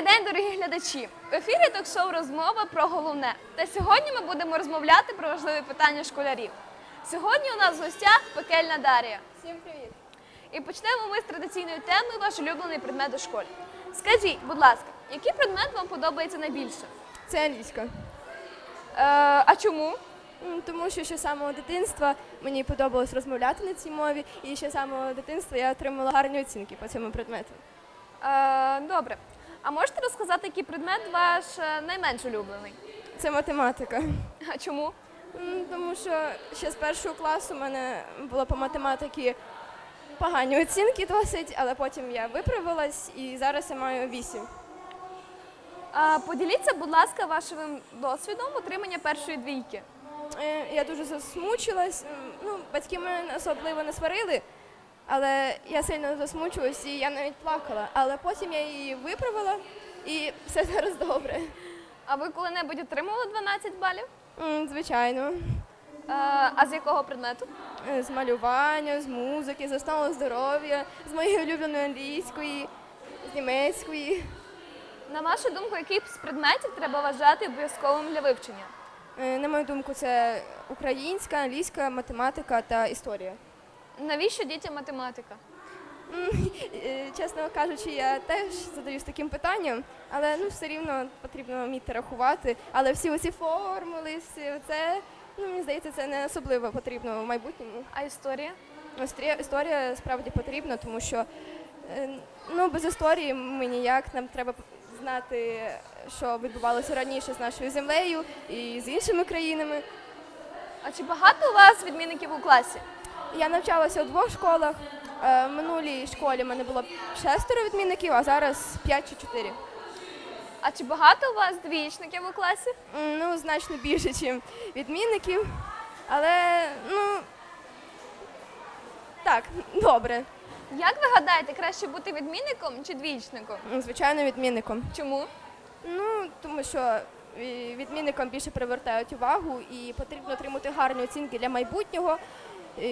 глядачі! В ефірі ток-шоу розмова про головне. Та сьогодні ми будемо розмовляти про важливі питання школярів. Сьогодні у нас в гостях пекельна Дарія. Всім привіт! І почнемо ми з традиційної теми ваш улюблений предмет у школі. Скажіть, будь ласка, який предмет вам подобається найбільше? Це англійська. Е, а чому? Тому що ще з самого дитинства мені подобалось розмовляти на цій мові, і ще з самого дитинства я отримала гарні оцінки по цьому предмету. Е, добре. А можете розказати, який предмет ваш е, найменш улюблений? Це математика. А чому? Тому що ще з першого класу в мене було по математиці погані оцінки досить, але потім я виправилась і зараз я маю 8. Е, поділіться, будь ласка, вашим досвідом отримання першої двійки. Е, Я дуже засмучилась. Ну, батьки мене особливо не сварили, але я сильно засмучилась і я навіть плакала. Але потім я її виправила і все зараз добре. А ви коли-небудь отримували 12 балів? М, Звичайно. Е, а з якого предмету? Е, З малювання, з музики, з основи здоров'я, з моєї улюбленої англійської, з німецької. На вашу думку, який з предметів треба вважати обов'язковим для вивчення? Е, На мою думку, це українська, англійська, математика та історія. Навіщо дітям математика? Е, Чесно кажучи, я теж задаюсь таким питанням, але ну все рівно потрібно вміти рахувати. Але всі оці формули, всі це, ну мені здається, це не особливо потрібно в майбутньому. А історія? Історія, справді потрібна, тому що е, ну, без історії ми ніяк. Нам треба знати, що відбувалося раніше з нашою землею і з іншими країнами. А чи багато у вас відмінників у класі? Я навчалася у двох школах. Е, В минулій школі в мене було шестеро відмінників, а зараз п'ять чи чотири. А чи багато у вас двічників у класі? Ну, значно більше, ніж відмінників. Але ну так, добре. Як ви гадаєте, краще бути відмінником чи двічником? Звичайно, відмінником. Чому? Ну, тому що е, відмінникам більше привертають увагу і потрібно отримати гарні оцінки для майбутнього,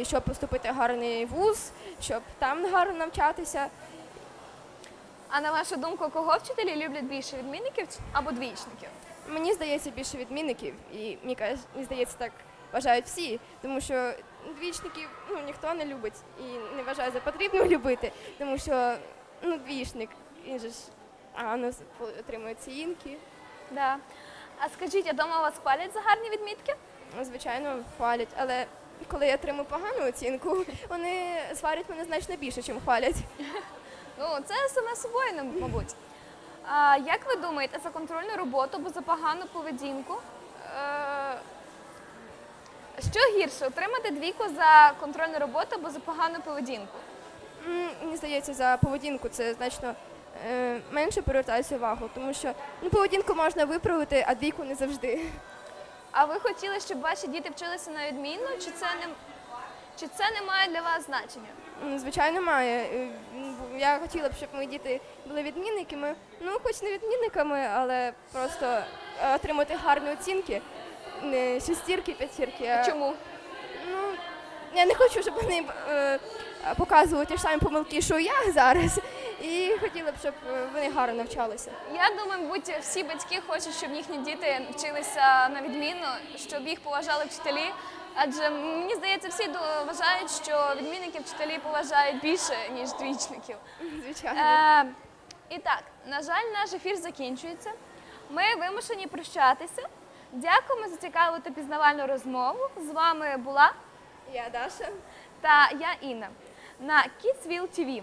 щоб поступити в гарний вуз, щоб там гарно навчатися. А на вашу думку, кого вчителі люблять більше відмінників або двічників? Мені здається, більше відмінників, і мені здається, так вважають всі, тому що двічників ну, ніхто не любить і не вважає за потрібно любити, тому що ну, двічник, він же ж гарно с- отримує оцінки. Да. А скажіть, а дома вас хвалять за гарні відмітки? Ну, Звичайно, хвалять, але коли я отримую погану оцінку, вони сварять мене значно більше, ніж хвалять. Ну, це саме собою, мабуть. А як ви думаєте, за контрольну роботу або за погану поведінку? Е, що гірше, отримати двійку за контрольну роботу або за погану поведінку? М, Мені здається, за поведінку це значно е, менше привертається увагу, тому що ну, поведінку можна виправити, а двійку не завжди. А ви хотіли, щоб ваші діти вчилися на відмінно, чи це не, чи це не має для вас значення? Звичайно, має. Е, Я хотіла б, щоб мої діти були відмінниками. Ну, хоч не відмінниками, але просто е, отримати гарні оцінки. Не шестірки, п'ятірки. а- Чому? Ну, я не хочу, щоб вони е, показували ті ж самі помилки, що я зараз. І хотіла б, щоб е, вони гарно навчалися. Я думаю, мабуть, всі батьки хочуть, щоб їхні діти вчилися на відмінно, щоб їх поважали вчителі. Адже мені здається, всі вважають, що відмінників вчителі поважають більше, ніж двічників. Звичайно. Е, і так, на жаль, наш ефір закінчується. Ми вимушені прощатися. Дякуємо за цікаву та пізнавальну розмову. З вами була Я Даша. та я Інна на Kidsville TV.